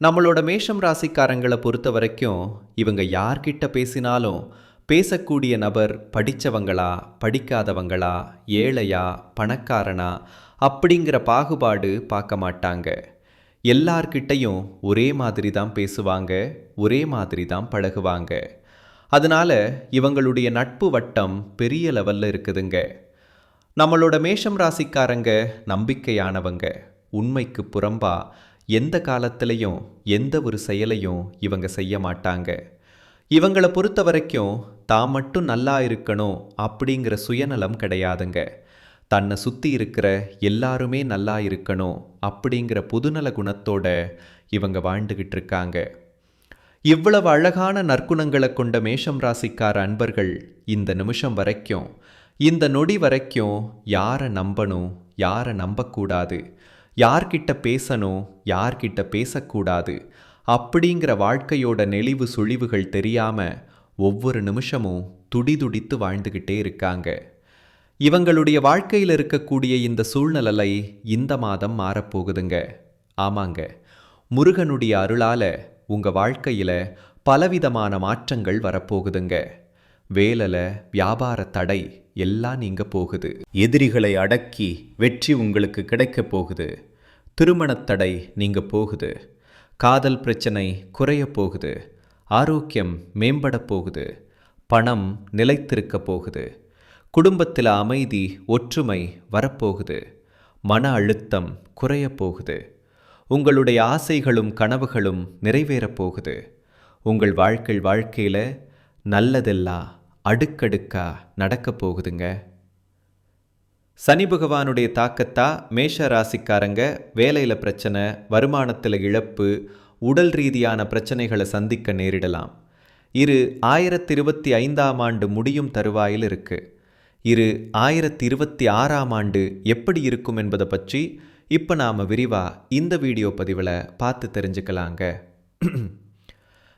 நம்மளோட மேஷம் ராசிக்காரங்களை பொறுத்த வரைக்கும் இவங்க யார்கிட்ட பேசினாலும் பேசக்கூடிய நபர் படித்தவங்களா படிக்காதவங்களா ஏழையா பணக்காரனா அப்படிங்கிற பாகுபாடு பார்க்க மாட்டாங்க. எல்லார்கிட்டையும் ஒரே மாதிரி தான் பேசுவாங்க ஒரே மாதிரி தான் பழகுவாங்க. அதனால இவங்களுடைய நட்பு வட்டம் பெரிய லெவலில் இருக்குதுங்க. நம்மளோட மேஷம் ராசிக்காரங்க நம்பிக்கையானவங்க உண்மைக்கு புறம்பா எந்த காலத்திலையும் எந்த ஒரு செயலையும் இவங்க செய்ய மாட்டாங்க. இவங்களை பொறுத்த வரைக்கும் தான் மட்டும் நல்லா இருக்கணும் அப்படிங்கிற சுயநலம் கிடையாதுங்க. தன்னை சுற்றி இருக்கிற எல்லாருமே நல்லா இருக்கணும் அப்படிங்கிற புதுநல குணத்தோட இவங்க வாழ்ந்துக்கிட்டு இருக்காங்க. இவ்வளவு அழகான நற்குணங்களை கொண்ட மேஷம் ராசிக்கார அன்பர்கள் இந்த நிமிஷம் வரைக்கும் இந்த நொடி வரைக்கும் யாரை நம்பணும் யாரை நம்பக்கூடாது யார்கிட்ட பேசணும் யார்கிட்ட பேசக்கூடாது அப்படிங்கிற வாழ்க்கையோட நெளிவு சுழிவுகள் தெரியாம ஒவ்வொரு நிமிஷமும் துடிதுடித்து வாழ்ந்துகிட்டே இருக்காங்க. இவங்களுடைய வாழ்க்கையில் இருக்கக்கூடிய இந்த சூழ்நிலை இந்த மாதம் மாறப்போகுதுங்க. ஆமாங்க. முருகனுடைய அருளால உங்க வாழ்க்கையில பலவிதமான மாற்றங்கள் வரப்போகுதுங்க. வேலல வியாபார தடை எல்லாம் நீங்க போகுது. எதிரிகளை அடக்கி வெற்றி உங்களுக்கு கிடைக்கப் போகுது. திருமணத்தடை நீங்க போகுது. காதல் பிரச்சனை குறைய போகுது. ஆரோக்கியம் மேம்பட போகுது. பணம் நிலைத்திருக்க போகுது. குடும்பத்தில் அமைதி ஒற்றுமை வரப்போகுது மன அழுத்தம் குறைய போகுது. உங்களுடைய ஆசைகளும் கனவுகளும் நிறைவேறப் போகுது. உங்கள் வாழ்க்கை வாழ்க்கையில் நல்லதெல்லாம் அடுக்கடுக்கா நடக்கப் போகுதுங்க. சனி பகவானுடைய தாக்கத்தா மேஷ ராசிக்காரங்க வேலையில் பிரச்சனை வருமானத்தில் இழப்பு உடல் ரீதியான பிரச்சனைகளை சந்திக்க நேரிடலாம். இரு ஆயிரத்தி இருபத்தி ஐந்தாம் ஆண்டு முடியும் தருவாயில் இருக்கு. இரு ஆயிரத்தி இருபத்தி ஆறாம் ஆண்டு எப்படி இருக்கும் என்பதை பற்றி இப்போ நாம் விரிவாக இந்த வீடியோ பதிவில் பார்த்து தெரிஞ்சுக்கலாங்க.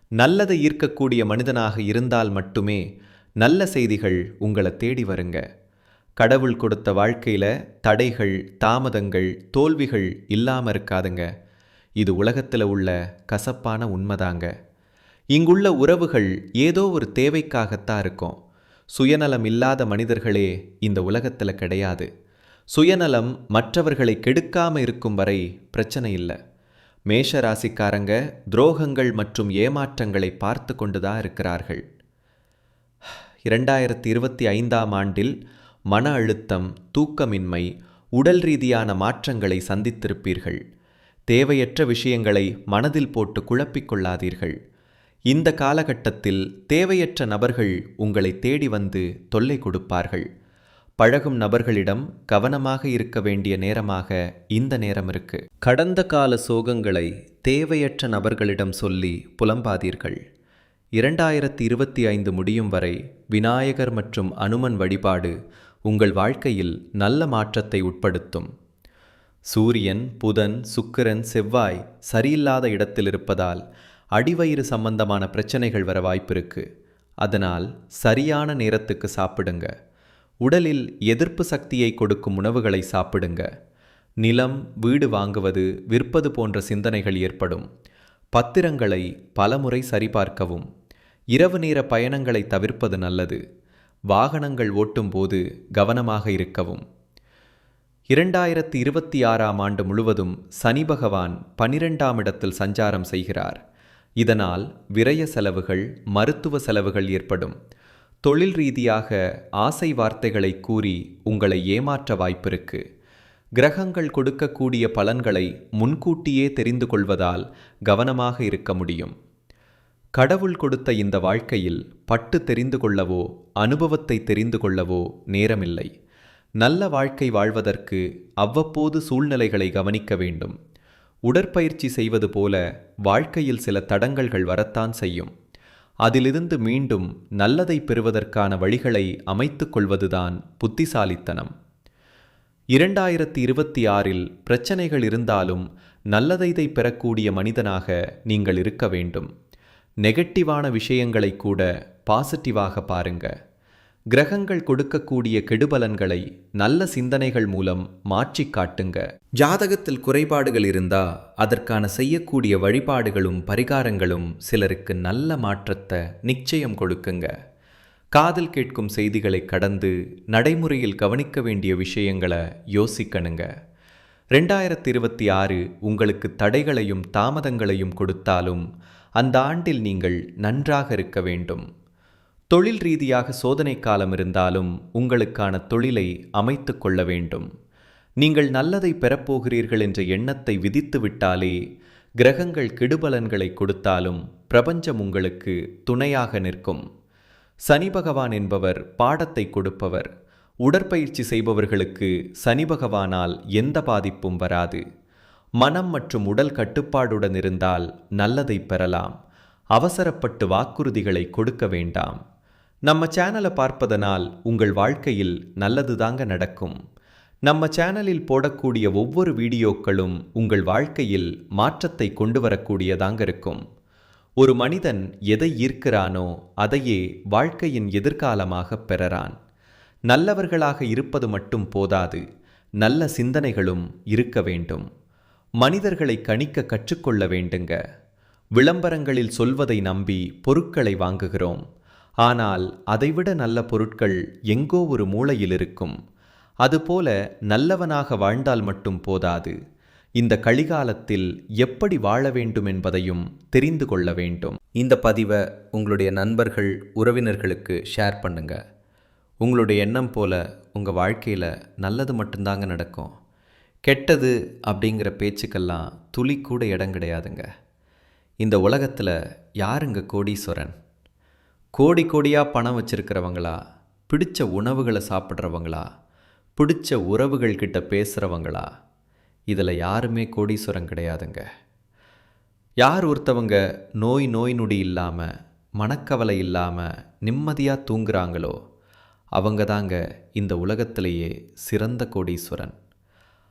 நல்லதை ஈர்க்கக்கூடிய மனிதனாக இருந்தால் மட்டுமே நல்ல செய்திகள் உங்களை தேடி வருங்க. கடவுள் கொடுத்த வாழ்க்கையில் தடைகள் தாமதங்கள் தோல்விகள் இல்லாமல் இருக்காதுங்க. இது உலகத்தில் உள்ள கசப்பான உண்மைதாங்க. இங்குள்ள உறவுகள் ஏதோ ஒரு தேவைக்காகத்தான் இருக்கும். சுயநலம் இல்லாத மனிதர்களே இந்த உலகத்தில் கிடையாது. சுயநலம் மற்றவர்களை கெடுக்காம இருக்கும் வரை பிரச்சனை இல்லை. மேஷ ராசிக்காரங்க துரோகங்கள் மற்றும் ஏமாற்றங்களை பார்த்து கொண்டு தான் இருக்கிறார்கள். இரண்டாயிரத்தி இருபத்தி ஐந்தாம் ஆண்டில் மன அழுத்தம் தூக்கமின்மை உடல் ரீதியான மாற்றங்களை சந்தித்திருப்பீர்கள். தேவையற்ற விஷயங்களை மனதில் போட்டு குழப்பிக் கொள்ளாதீர்கள். இந்த காலகட்டத்தில் தேவையற்ற நபர்கள் உங்களை தேடி வந்து தொல்லை கொடுப்பார்கள். பழகும் நபர்களிடம் கவனமாக இருக்க வேண்டிய நேரமாக இந்த நேரம் இருக்கு. கடந்த கால சோகங்களை தேவையற்ற நபர்களிடம் சொல்லி புலம்பாதீர்கள். இரண்டாயிரத்தி இருபத்தி ஐந்து முடியும் வரை விநாயகர் மற்றும் அனுமன் வழிபாடு உங்கள் வாழ்க்கையில் நல்ல மாற்றத்தை உட்படுத்தும். சூரியன் புதன் சுக்கிரன் செவ்வாய் சரியில்லாத இடத்தில் இருப்பதால் அடிவயிறு சம்பந்தமான பிரச்சனைகள் வர வாய்ப்பிருக்கு அதனால் சரியான நேரத்துக்கு சாப்பிடுங்க. உடலில் எதிர்ப்பு சக்தியை கொடுக்கும் உணவுகளை சாப்பிடுங்க. நிலம் வீடு வாங்குவது விற்பது போன்ற சிந்தனைகள் ஏற்படும். பத்திரங்களை பலமுறை சரிபார்க்கவும். இரவு நேர பயணங்களை தவிர்ப்பது நல்லது. வாகனங்கள் ஓட்டும்போது கவனமாக இருக்கவும். இரண்டாயிரத்தி இருபத்தி ஆறாம் ஆண்டு முழுவதும் சனி பகவான் பனிரெண்டாம் இடத்தில் சஞ்சாரம் செய்கிறார். இதனால் விரய செலவுகள் மருத்துவ செலவுகள் ஏற்படும். தொழில் ரீதியாக ஆசை வார்த்தைகளை கூறி உங்களை ஏமாற்ற வாய்ப்பிருக்கு. கிரகங்கள் கொடுக்கக்கூடிய பலன்களை முன்கூட்டியே தெரிந்து கொள்வதால் கவனமாக இருக்க முடியும். கடவுள் கொடுத்த இந்த வாழ்க்கையில் பட்டு தெரிந்து கொள்ளவோ அனுபவத்தை தெரிந்து கொள்ளவோ நேரமில்லை. நல்ல வாழ்க்கை வாழ்வதற்கு அவ்வப்போது சூழ்நிலைகளை கவனிக்க வேண்டும். உடற்பயிற்சி செய்வது போல வாழ்க்கையில் சில தடங்கல்கள் வரத்தான் செய்யும். அதிலிருந்து மீண்டும் நல்லதை பெறுவதற்கான வழிகளை அமைத்துக் கொள்வதுதான் புத்திசாலித்தனம். இரண்டாயிரத்தி இருபத்தி ஆறில் பிரச்சனைகள் இருந்தாலும் நல்லதைதை பெறக்கூடிய மனிதனாக நீங்கள் இருக்க வேண்டும். நெகட்டிவான விஷயங்களை கூட பாசிட்டிவாக பாருங்க. கிரகங்கள் கொடுக்கக்கூடிய கெடுபலன்களை நல்ல சிந்தனைகள் மூலம் மாற்றி காட்டுங்க. ஜாதகத்தில் குறைபாடுகள் இருந்தா அதற்கான செய்யக்கூடிய வழிபாடுகளும் பரிகாரங்களும் சிலருக்கு நல்ல மாற்றத்தை நிச்சயம் கொடுக்குங்க. காதல் கேட்கும் செய்திகளை கடந்து நடைமுறையில் கவனிக்க வேண்டிய விஷயங்களை யோசிக்கணுங்க. ரெண்டாயிரத்தி இருபத்தி ஆறு உங்களுக்கு தடைகளையும் தாமதங்களையும் கொடுத்தாலும் அந்த ஆண்டில் நீங்கள் நன்றாக இருக்க வேண்டும். தொழில் ரீதியாக சோதனை காலம் இருந்தாலும் உங்களுக்கான தொழிலை அமைத்து கொள்ள வேண்டும். நீங்கள் நல்லதை பெறப்போகிறீர்கள் என்ற எண்ணத்தை விதித்து விட்டாலே கிரகங்கள் கெடுபலன்களை கொடுத்தாலும் பிரபஞ்சம் உங்களுக்கு துணையாக நிற்கும். சனி பகவான் என்பவர் பாடத்தை கொடுப்பவர். உடற்பயிற்சி செய்பவர்களுக்கு சனி பகவானால் எந்த பாதிப்பும் வராது. மனம் மற்றும் உடல் கட்டுப்பாடுடன் இருந்தால் நல்லதை பெறலாம். அவசரப்பட்டு வாக்குறுதிகளை கொடுக்க வேண்டாம். நம்ம சேனலை பார்ப்பதனால் உங்கள் வாழ்க்கையில் நல்லது தாங்க நடக்கும். நம்ம சேனலில் போடக்கூடிய ஒவ்வொரு வீடியோக்களும் உங்கள் வாழ்க்கையில் மாற்றத்தை கொண்டு வரக்கூடியதாங்க இருக்கும். ஒரு மனிதன் எதை ஈர்க்கிறானோ அதையே வாழ்க்கையின் எதிர்காலமாக பெறறான். நல்லவர்களாக இருப்பது மட்டும் போதாது நல்ல சிந்தனைகளும் இருக்க வேண்டும். மனிதர்களை கணிக்க கற்றுக்கொள்ள வேண்டுங்க. விளம்பரங்களில் சொல்வதை நம்பி பொருட்களை வாங்குகிறோம். ஆனால் அதைவிட நல்ல பொருட்கள் எங்கோ ஒரு மூலையில் இருக்கும். அதுபோல நல்லவனாக வாழ்ந்தால் மட்டும் போதாது. இந்த கலிகாலத்தில் எப்படி வாழ வேண்டும் என்பதையும் தெரிந்து கொள்ள வேண்டும். இந்த பதிவை உங்களுடைய நண்பர்கள் உறவினர்களுக்கு ஷேர் பண்ணுங்கள் உங்களுடைய எண்ணம் போல உங்கள் வாழ்க்கையில் நல்லது மட்டும்தாங்க நடக்கும். கெட்டது அப்படிங்கிற பேச்சுக்கெல்லாம் துளி கூட இடம் கிடையாதுங்க. இந்த உலகத்தில் யாருங்க கோடீஸ்வரன்? கோடி கோடியாக பணம் வச்சுருக்கிறவங்களா? பிடிச்ச உணவுகளை சாப்பிட்றவங்களா? பிடிச்ச உறவுகள் கிட்ட பேசுகிறவங்களா இதில் யாருமே கோடீஸ்வரன் கிடையாதுங்க. யார் ஒருத்தவங்க நோய் நோய் நொடி இல்லாமல் மனக்கவலை இல்லாமல் நிம்மதியாக தூங்குறாங்களோ அவங்க தாங்க இந்த உலகத்திலேயே சிறந்த கோடீஸ்வரன்.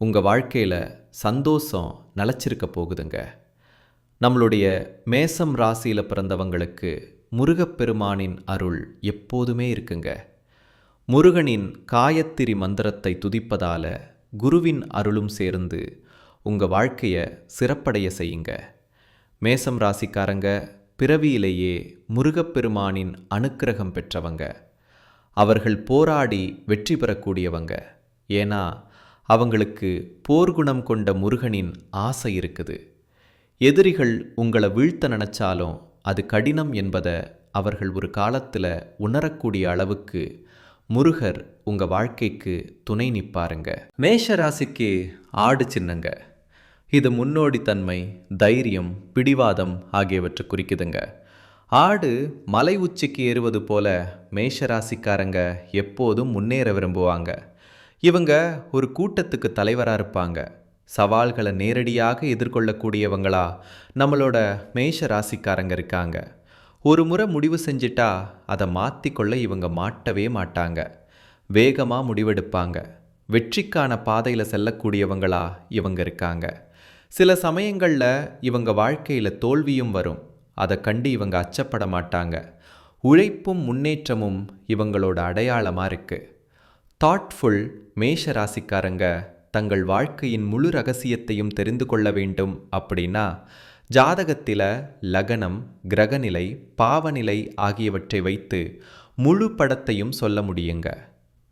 உங்கள் வாழ்க்கையில் சந்தோஷம் நிலச்சிருக்க போகுதுங்க. நம்மளுடைய மேசம் ராசியில் பிறந்தவங்களுக்கு முருகப்பெருமானின் அருள் எப்போதுமே இருக்குங்க. முருகனின் காயத்திரி மந்திரத்தை துதிப்பதால் குருவின் அருளும் சேர்ந்து உங்கள் வாழ்க்கையை சிறப்படைய செய்யுங்க. மேசம் ராசிக்காரங்க பிறவியிலேயே முருகப்பெருமானின் அனுக்கிரகம் பெற்றவங்க. அவர்கள் போராடி வெற்றி பெறக்கூடியவங்க. ஏன்னா அவங்களுக்கு போர்க்குணம் கொண்ட முருகனின் ஆசை இருக்குது. எதிரிகள் உங்களை வீழ்த்த நினச்சாலும் அது கடினம் என்பதை அவர்கள் ஒரு காலத்தில் உணரக்கூடிய அளவுக்கு முருகர் உங்கள் வாழ்க்கைக்கு துணை நிற்பாருங்க மேஷ ராசிக்கு ஆடு சின்னங்க. இது முன்னோடித்தன்மை தைரியம் பிடிவாதம் ஆகியவற்றை குறிக்குதுங்க. ஆடு மலை உச்சிக்கு ஏறுவது போல மேஷராசிக்காரங்க எப்போதும் முன்னேற விரும்புவாங்க. இவங்க ஒரு கூட்டத்துக்கு தலைவராக இருப்பாங்க. சவால்களை நேரடியாக எதிர்கொள்ளக்கூடியவங்களா நம்மளோட மேஷ ராசிக்காரங்க இருக்காங்க. ஒரு முறை முடிவு செஞ்சிட்டா அதை மாற்றிக்கொள்ள இவங்க மாட்டவே மாட்டாங்க. வேகமாக முடிவெடுப்பாங்க. வெற்றிக்கான பாதையில் செல்லக்கூடியவங்களா இவங்க இருக்காங்க. சில சமயங்களில் இவங்க வாழ்க்கையில் தோல்வியும் வரும். அதை கண்டு இவங்க அச்சப்பட மாட்டாங்க. உழைப்பும் முன்னேற்றமும் இவங்களோட அடையாளமாக இருக்குது தாட்ஃபுல் மேஷ ராசிக்காரங்க தங்கள் வாழ்க்கையின் முழு ரகசியத்தையும் தெரிந்து கொள்ள வேண்டும் அப்படின்னா ஜாதகத்தில் லகனம் கிரகநிலை பாவநிலை ஆகியவற்றை வைத்து முழு படத்தையும் சொல்ல முடியுங்க.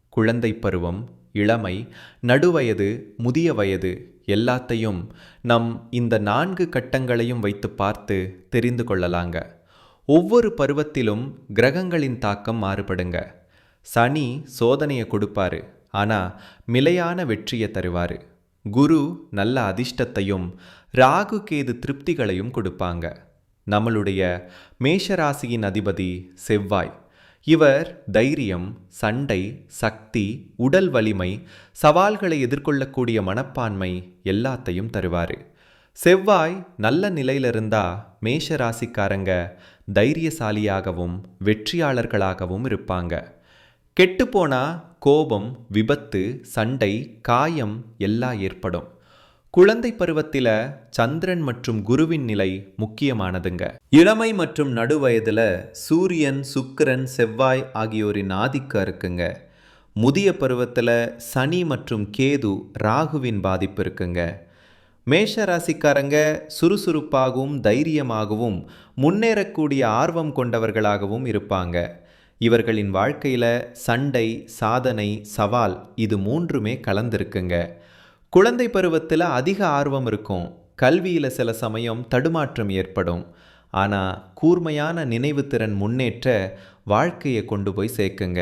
குழந்தை பருவம் இளமை நடுவயது முதிய வயது எல்லாத்தையும் நம் இந்த நான்கு கட்டங்களையும் வைத்து பார்த்து தெரிந்து கொள்ளலாங்க. ஒவ்வொரு பருவத்திலும் கிரகங்களின் தாக்கம் மாறுபடுங்க. சனி சோதனையை கொடுப்பாரு. ஆனால் நிலையான வெற்றியை தருவார். குரு நல்ல அதிர்ஷ்டத்தையும் ராகு கேது திருப்திகளையும் கொடுப்பாங்க. நம்மளுடைய மேஷராசியின் அதிபதி செவ்வாய். இவர் தைரியம் சண்டை சக்தி உடல் வலிமை சவால்களை எதிர்கொள்ளக்கூடிய மனப்பான்மை எல்லாத்தையும் தருவார். செவ்வாய் நல்ல நிலையில இருந்தா மேஷ ராசிக்காரங்க தைரியசாலியாகவும் வெற்றியாளர்களாகவும் இருப்பாங்க. கெட்டுப்போனா கோபம் விபத்து சண்டை காயம் எல்லாம் ஏற்படும். குழந்தை பருவத்தில் சந்திரன் மற்றும் குருவின் நிலை முக்கியமானதுங்க. இளமை மற்றும் நடுவயதில் சூரியன் சுக்கிரன் செவ்வாய் ஆகியோரின் ஆதிக்கம் இருக்குங்க. முதிய பருவத்தில் சனி மற்றும் கேது ராகுவின் பாதிப்பு இருக்குங்க. மேஷ ராசிக்காரங்க சுறுசுறுப்பாகவும் தைரியமாகவும் முன்னேறக்கூடிய ஆர்வம் கொண்டவர்களாகவும் இருப்பாங்க. இவர்களின் வாழ்க்கையில் சண்டை சாதனை சவால் இது மூன்றுமே கலந்திருக்குங்க. குழந்தை பருவத்தில் அதிக ஆர்வம் இருக்கும். கல்வியில் சில சமயம் தடுமாற்றம் ஏற்படும். ஆனால் கூர்மையான நினைவு திறன் முன்னேற்ற வாழ்க்கையை கொண்டு போய் சேர்க்குங்க.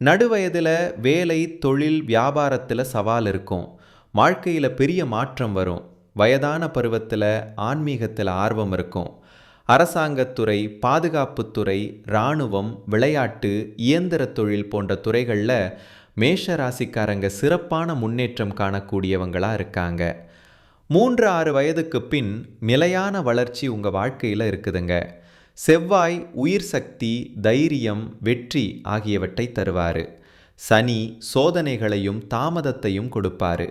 நடுவயதில் வேலை தொழில் வியாபாரத்தில் சவால் இருக்கும். வாழ்க்கையில் பெரிய மாற்றம் வரும். வயதான பருவத்தில் ஆன்மீகத்தில் ஆர்வம் இருக்கும். அரசாங்கத்துறை பாதுகாப்புத்துறை இராணுவம் விளையாட்டு இயந்திர தொழில் போன்ற துறைகளில் மேஷ ராசிக்காரங்க சிறப்பான முன்னேற்றம் காணக்கூடியவங்களாக இருக்காங்க. மூன்று ஆறு வயதுக்கு பின் நிலையான வளர்ச்சி உங்கள் வாழ்க்கையில் இருக்குதுங்க. செவ்வாய் உயிர் சக்தி தைரியம் வெற்றி ஆகியவற்றை தருவார். சனி சோதனைகளையும் தாமதத்தையும் கொடுப்பாரு.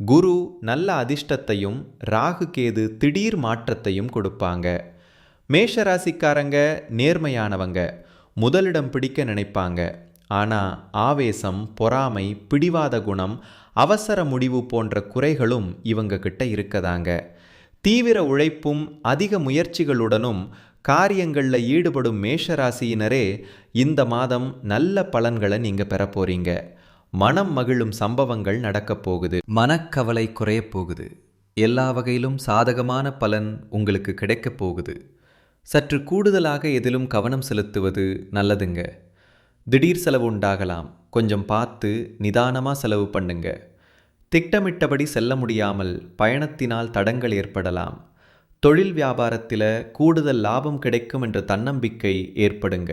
குரு நல்ல அதிர்ஷ்டத்தையும் ராகு கேது திடீர் மாற்றத்தையும் கொடுப்பாங்க. மேஷராசிக்காரங்க நேர்மையானவங்க முதலிடம் பிடிக்க நினைப்பாங்க. ஆனால் ஆவேசம் பொறாமை பிடிவாத குணம் அவசர முடிவு போன்ற குறைகளும் இவங்க கிட்ட இருக்கதாங்க. தீவிர உழைப்பும் அதிக முயற்சிகளுடனும் காரியங்களில் ஈடுபடும் மேஷராசியினரே இந்த மாதம் நல்ல பலன்களை நீங்கள் பெறப்போறீங்க மனம் மகிழும் சம்பவங்கள் நடக்கப் போகுது. மனக்கவலை குறையப் போகுது. எல்லா வகையிலும் சாதகமான பலன் உங்களுக்கு கிடைக்கப் போகுது. சற்று கூடுதலாக எதிலும் கவனம் செலுத்துவது நல்லதுங்க. திடீர் செலவு உண்டாகலாம். கொஞ்சம் பார்த்து நிதானமாக செலவு பண்ணுங்க. திட்டமிட்டபடி செல்ல முடியாமல் பயணத்தினால் தடங்கள் ஏற்படலாம். தொழில் வியாபாரத்தில் கூடுதல் லாபம் கிடைக்கும் என்ற தன்னம்பிக்கை ஏற்படுங்க.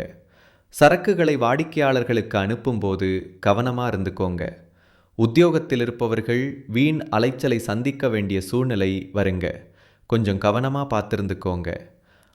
சரக்குகளை வாடிக்கையாளர்களுக்கு அனுப்பும்போது கவனமாக இருந்துக்கோங்க. உத்தியோகத்தில் இருப்பவர்கள் வீண் அலைச்சலை சந்திக்க வேண்டிய சூழ்நிலை வருங்க. கொஞ்சம் கவனமாக பார்த்துருந்துக்கோங்க.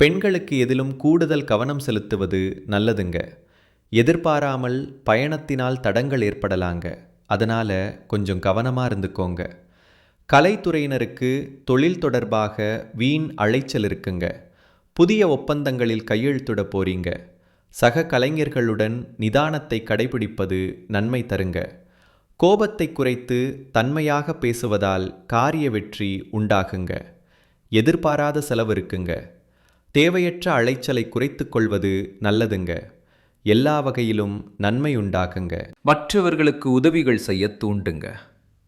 பெண்களுக்கு எதிலும் கூடுதல் கவனம் செலுத்துவது நல்லதுங்க. எதிர்பாராமல் பயணத்தினால் தடங்கள் ஏற்படலாங்க. அதனால் கொஞ்சம் கவனமாக இருந்துக்கோங்க. கலைத்துறையினருக்கு தொழில் தொடர்பாக வீண் அழைச்சல் இருக்குங்க. புதிய ஒப்பந்தங்களில் கையெழுத்திட போறீங்க. சக கலைஞர்களுடன் நிதானத்தை கடைபிடிப்பது நன்மை தருங்க. கோபத்தை குறைத்து தன்மையாக பேசுவதால் காரிய வெற்றி உண்டாகுங்க. எதிர்பாராத செலவு இருக்குங்க. தேவையற்ற அழைச்சலை குறைத்து கொள்வது நல்லதுங்க. எல்லா வகையிலும் நன்மை உண்டாக்குங்க. மற்றவர்களுக்கு உதவிகள் செய்ய தூண்டுங்க.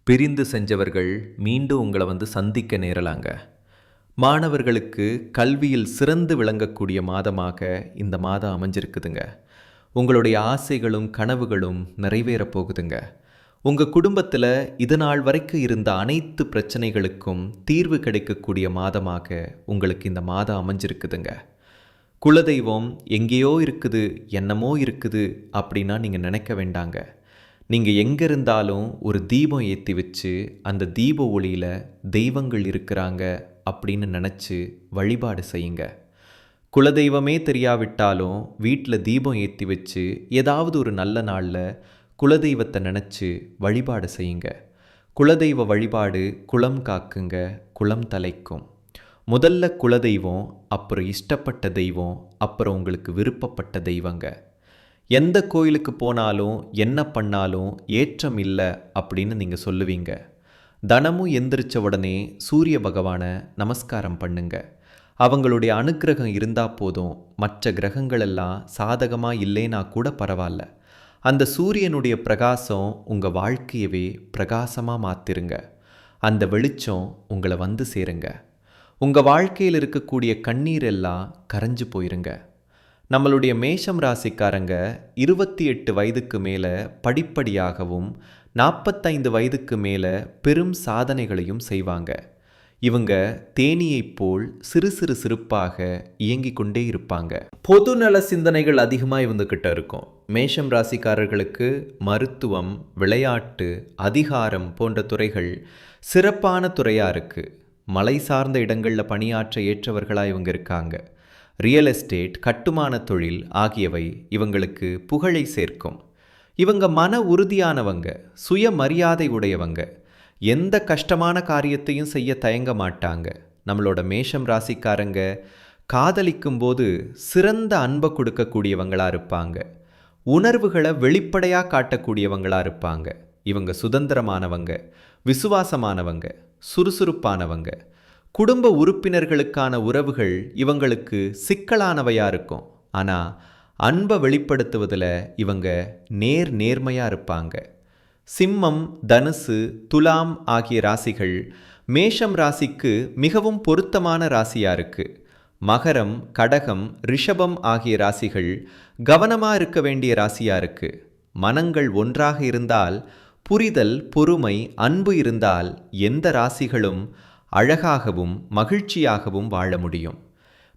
பிரிந்து செஞ்சவர்கள் மீண்டும் உங்களை வந்து சந்திக்க நேரலாங்க. மாணவர்களுக்கு கல்வியில் சிறந்து விளங்கக்கூடிய மாதமாக இந்த மாதம் அமைஞ்சிருக்குதுங்க. உங்களுடைய ஆசைகளும் கனவுகளும் நிறைவேறப் போகுதுங்க. உங்கள் குடும்பத்தில் இது நாள் வரைக்கும் இருந்த அனைத்து பிரச்சனைகளுக்கும் தீர்வு கிடைக்கக்கூடிய மாதமாக உங்களுக்கு இந்த மாதம் அமைஞ்சிருக்குதுங்க. குலதெய்வம் எங்கேயோ இருக்குது என்னமோ இருக்குது அப்படின்னா நீங்கள் நினைக்க வேண்டாங்க. நீங்கள் எங்கே இருந்தாலும் ஒரு தீபம் ஏற்றி வச்சு அந்த தீப ஒளியில் தெய்வங்கள் இருக்கிறாங்க அப்படின்னு நினச்சி வழிபாடு செய்யுங்க. குலதெய்வமே தெரியாவிட்டாலும் வீட்டில் தீபம் ஏற்றி வச்சு ஏதாவது ஒரு நல்ல நாளில் குலதெய்வத்தை நினச்சி வழிபாடு செய்யுங்க. குலதெய்வ வழிபாடு குளம் காக்குங்க குளம் தலைக்கும். முதல்ல குலதெய்வம் அப்புறம் இஷ்டப்பட்ட தெய்வம் அப்புறம் உங்களுக்கு விருப்பப்பட்ட தெய்வங்க. எந்த கோயிலுக்கு போனாலும் என்ன பண்ணாலும் ஏற்றம் இல்லை அப்படின்னு நீங்கள் சொல்லுவீங்க. தனமும் எந்திரிச்ச உடனே சூரிய பகவானை நமஸ்காரம் பண்ணுங்க. அவங்களுடைய அனுக்கிரகம் இருந்தால் போதும். மற்ற கிரகங்களெல்லாம் சாதகமாக இல்லைனா கூட பரவாயில்ல. அந்த சூரியனுடைய பிரகாசம் உங்கள் வாழ்க்கையவே பிரகாசமாக மாற்றிருங்க அந்த வெளிச்சம் உங்களை வந்து சேருங்க. உங்கள் வாழ்க்கையில் இருக்கக்கூடிய கண்ணீர் எல்லாம் கரைஞ்சு போயிருங்க. நம்மளுடைய மேஷம் ராசிக்காரங்க இருபத்தி எட்டு வயதுக்கு மேலே படிப்படியாகவும் நாற்பத்தைந்து வயதுக்கு மேலே பெரும் சாதனைகளையும் செய்வாங்க. இவங்க தேனியைப் போல் சிறு சிறு சிறுப்பாக இயங்கிக் கொண்டே இருப்பாங்க. பொதுநல சிந்தனைகள் அதிகமாக இவங்கக்கிட்ட இருக்கும். மேஷம் ராசிக்காரர்களுக்கு மருத்துவம் விளையாட்டு அதிகாரம் போன்ற துறைகள் சிறப்பான துறையாக இருக்குது மலை சார்ந்த இடங்களில் பணியாற்ற ஏற்றவர்களாக இவங்க இருக்காங்க. ரியல் எஸ்டேட் கட்டுமான தொழில் ஆகியவை இவங்களுக்கு புகழை சேர்க்கும். இவங்க மன உறுதியானவங்க சுயமரியாதை உடையவங்க. எந்த கஷ்டமான காரியத்தையும் செய்ய தயங்க மாட்டாங்க. நம்மளோட மேஷம் ராசிக்காரங்க காதலிக்கும் போது சிறந்த அன்பை கொடுக்கக்கூடியவங்களாக இருப்பாங்க. உணர்வுகளை வெளிப்படையாக காட்டக்கூடியவங்களாக இருப்பாங்க. இவங்க சுதந்திரமானவங்க விசுவாசமானவங்க சுறுசுறுப்பானவங்க. குடும்ப உறுப்பினர்களுக்கான உறவுகள் இவங்களுக்கு சிக்கலானவையாக இருக்கும். ஆனால் அன்பை வெளிப்படுத்துவதில் இவங்க நேர் நேர்மையாக இருப்பாங்க. சிம்மம் தனுசு துலாம் ஆகிய ராசிகள் மேஷம் ராசிக்கு மிகவும் பொருத்தமான ராசியாக இருக்கு. மகரம் கடகம் ரிஷபம் ஆகிய ராசிகள் கவனமாக இருக்க வேண்டிய ராசியாக இருக்கு. மனங்கள் ஒன்றாக இருந்தால் புரிதல் பொறுமை அன்பு இருந்தால் எந்த ராசிகளும் அழகாகவும் மகிழ்ச்சியாகவும் வாழ முடியும்.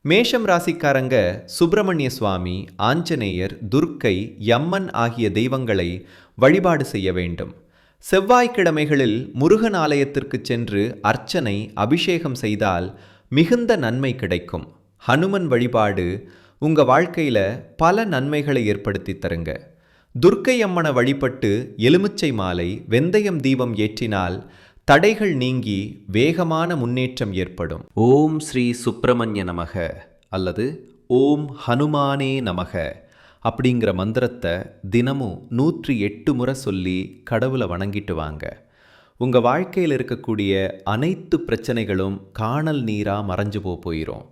மேஷம் ராசிக்காரங்க சுப்பிரமணிய சுவாமி ஆஞ்சநேயர் துர்க்கை யம்மன் ஆகிய தெய்வங்களை வழிபாடு செய்ய வேண்டும். செவ்வாய்க்கிழமைகளில் முருகன் ஆலயத்திற்கு சென்று அர்ச்சனை அபிஷேகம் செய்தால் மிகுந்த நன்மை கிடைக்கும். ஹனுமன் வழிபாடு உங்க வாழ்க்கையில பல நன்மைகளை ஏற்படுத்தி தருங்க. துர்க்கை அம்மனை வழிபட்டு எலுமிச்சை மாலை வெந்தயம் தீபம் ஏற்றினால் தடைகள் நீங்கி வேகமான முன்னேற்றம் ஏற்படும். ஓம் ஸ்ரீ சுப்பிரமணிய நமக அல்லது ஓம் ஹனுமானே நமக. அப்படிங்கிற மந்திரத்தை தினமும் நூற்றி எட்டு முறை சொல்லி கடவுளை வணங்கிட்டு வாங்க. உங்கள் வாழ்க்கையில் இருக்கக்கூடிய அனைத்து பிரச்சனைகளும் காணல் நீராக மறைஞ்சு போ போயிடும்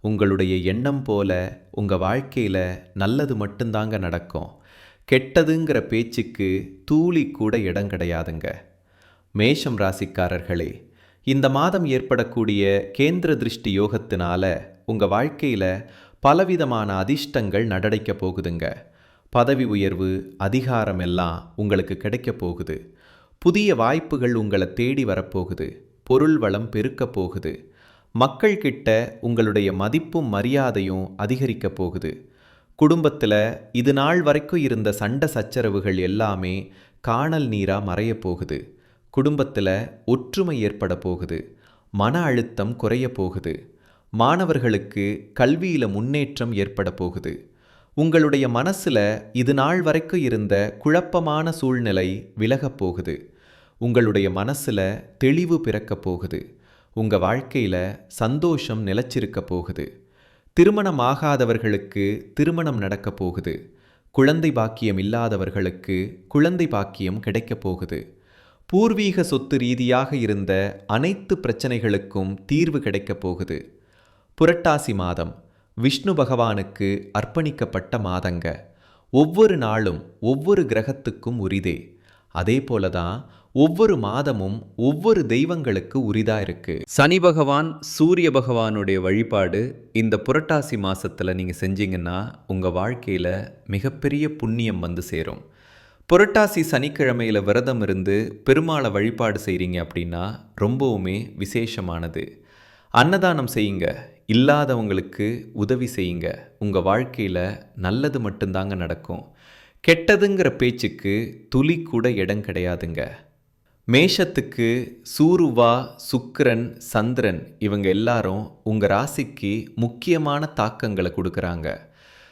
உங்களுடைய எண்ணம் போல உங்கள் வாழ்க்கையில் நல்லது மட்டும்தாங்க நடக்கும். கெட்டதுங்கிற பேச்சுக்கு தூளி கூட இடம் கிடையாதுங்க. மேஷம் ராசிக்காரர்களே இந்த மாதம் ஏற்படக்கூடிய கேந்திர திருஷ்டி யோகத்தினால உங்கள் வாழ்க்கையில் பலவிதமான அதிர்ஷ்டங்கள் நடடைக்கப் போகுதுங்க. பதவி உயர்வு அதிகாரம் எல்லாம் உங்களுக்கு கிடைக்கப் போகுது. புதிய வாய்ப்புகள் உங்களை தேடி வரப்போகுது. பொருள் வளம் பெருக்கப் போகுது. மக்கள் கிட்ட உங்களுடைய மதிப்பும் மரியாதையும் அதிகரிக்கப் போகுது. குடும்பத்தில் இது நாள் வரைக்கும் இருந்த சண்டை சச்சரவுகள் எல்லாமே காணல் நீராக மறையப் போகுது. குடும்பத்தில் ஒற்றுமை ஏற்பட போகுது. மன அழுத்தம் குறைய போகுது. மாணவர்களுக்கு கல்வியில் முன்னேற்றம் ஏற்பட போகுது. உங்களுடைய மனசில் இது நாள் வரைக்கும் இருந்த குழப்பமான சூழ்நிலை விலகப் போகுது. உங்களுடைய மனசில் தெளிவு பிறக்கப் போகுது. உங்கள் வாழ்க்கையில் சந்தோஷம் நிலச்சிருக்க போகுது. திருமணம் ஆகாதவர்களுக்கு திருமணம் நடக்கப் போகுது. குழந்தை பாக்கியம் இல்லாதவர்களுக்கு குழந்தை பாக்கியம் கிடைக்கப் போகுது. பூர்வீக சொத்து ரீதியாக இருந்த அனைத்து பிரச்சனைகளுக்கும் தீர்வு கிடைக்கப் போகுது. புரட்டாசி மாதம் விஷ்ணு பகவானுக்கு அர்ப்பணிக்கப்பட்ட மாதங்க. ஒவ்வொரு நாளும் ஒவ்வொரு கிரகத்துக்கும் உரிதே. அதே போல தான் ஒவ்வொரு மாதமும் ஒவ்வொரு தெய்வங்களுக்கு உரிதா இருக்கு. சனி பகவான் சூரிய பகவானுடைய வழிபாடு இந்த புரட்டாசி மாசத்துல நீங்க செஞ்சீங்கன்னா உங்க வாழ்க்கையில மிகப்பெரிய புண்ணியம் வந்து சேரும். புரட்டாசி சனிக்கிழமையில் விரதம் இருந்து பெருமாளை வழிபாடு செய்கிறீங்க அப்படின்னா ரொம்பவுமே விசேஷமானது. அன்னதானம் செய்யுங்க. இல்லாதவங்களுக்கு உதவி செய்யுங்க. உங்கள் வாழ்க்கையில் நல்லது மட்டும்தாங்க நடக்கும். கெட்டதுங்கிற பேச்சுக்கு துளி கூட இடம் கிடையாதுங்க. மேஷத்துக்கு சூருவா சுக்கிரன் சந்திரன் இவங்க எல்லாரும் உங்கள் ராசிக்கு முக்கியமான தாக்கங்களை கொடுக்குறாங்க.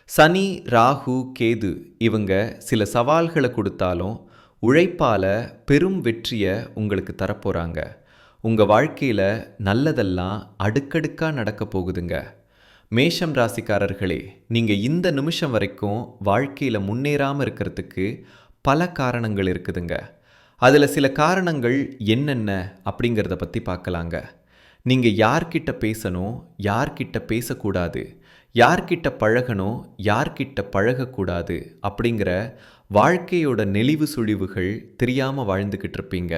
சனி ராகு கேது இவங்க சில சவால்களை கொடுத்தாலும் உழைப்பால் பெரும் வெற்றியை உங்களுக்கு தரப்போகிறாங்க உங்கள் வாழ்க்கையில் நல்லதெல்லாம் அடுக்கடுக்காக நடக்க போகுதுங்க. மேஷம் ராசிக்காரர்களே நீங்கள் இந்த நிமிஷம் வரைக்கும் வாழ்க்கையில் முன்னேறாமல் இருக்கிறதுக்கு பல காரணங்கள் இருக்குதுங்க. அதில் சில காரணங்கள் என்னென்ன அப்படிங்கிறத பற்றி பார்க்கலாங்க. நீங்கள் யார்கிட்ட பேசணும் யார்கிட்ட பேசக்கூடாது யார்கிட்ட பழகணும் யார்கிட்ட பழகக்கூடாது அப்படிங்கிற வாழ்க்கையோட நெளிவு சுழிவுகள் தெரியாமல் வாழ்ந்துக்கிட்டு இருப்பீங்க.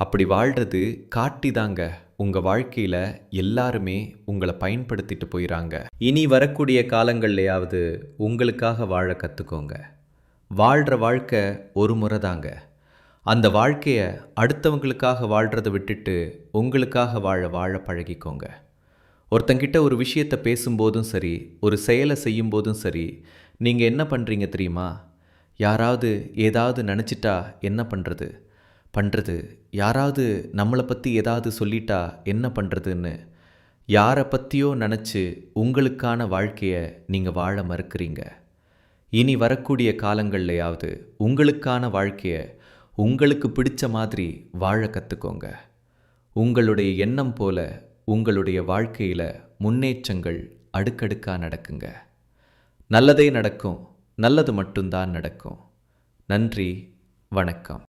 அப்படி வாழ்கிறது காட்டிதாங்க உங்கள் வாழ்க்கையில் எல்லாருமே உங்களை பயன்படுத்திட்டு போயிறாங்க. இனி வரக்கூடிய காலங்கள்லையாவது உங்களுக்காக வாழ கற்றுக்கோங்க வாழ்கிற வாழ்க்கை ஒரு முறை தாங்க அந்த வாழ்க்கையை அடுத்தவங்களுக்காக வாழ்கிறத விட்டுட்டு உங்களுக்காக வாழ வாழ பழகிக்கோங்க. ஒருத்தங்கிட்ட ஒரு விஷயத்தை பேசும்போதும் சரி ஒரு செயலை செய்யும்போதும் சரி நீங்கள் என்ன பண்ணுறீங்க தெரியுமா? யாராவது ஏதாவது நினச்சிட்டா என்ன பண்ணுறது பண்ணுறது யாராவது நம்மளை பற்றி ஏதாவது சொல்லிட்டா என்ன பண்ணுறதுன்னு யாரை பற்றியோ நினச்சி உங்களுக்கான வாழ்க்கையை நீங்கள் வாழ மறுக்கிறீங்க. இனி வரக்கூடிய காலங்கள்லையாவது உங்களுக்கான வாழ்க்கையை உங்களுக்கு பிடிச்ச மாதிரி வாழ கற்றுக்கோங்க உங்களுடைய எண்ணம் போல உங்களுடைய வாழ்க்கையில் முன்னேற்றங்கள் அடுக்கடுக்காக நடக்குங்க. நல்லதே நடக்கும் நல்லது மட்டும்தான் நடக்கும். நன்றி வணக்கம்.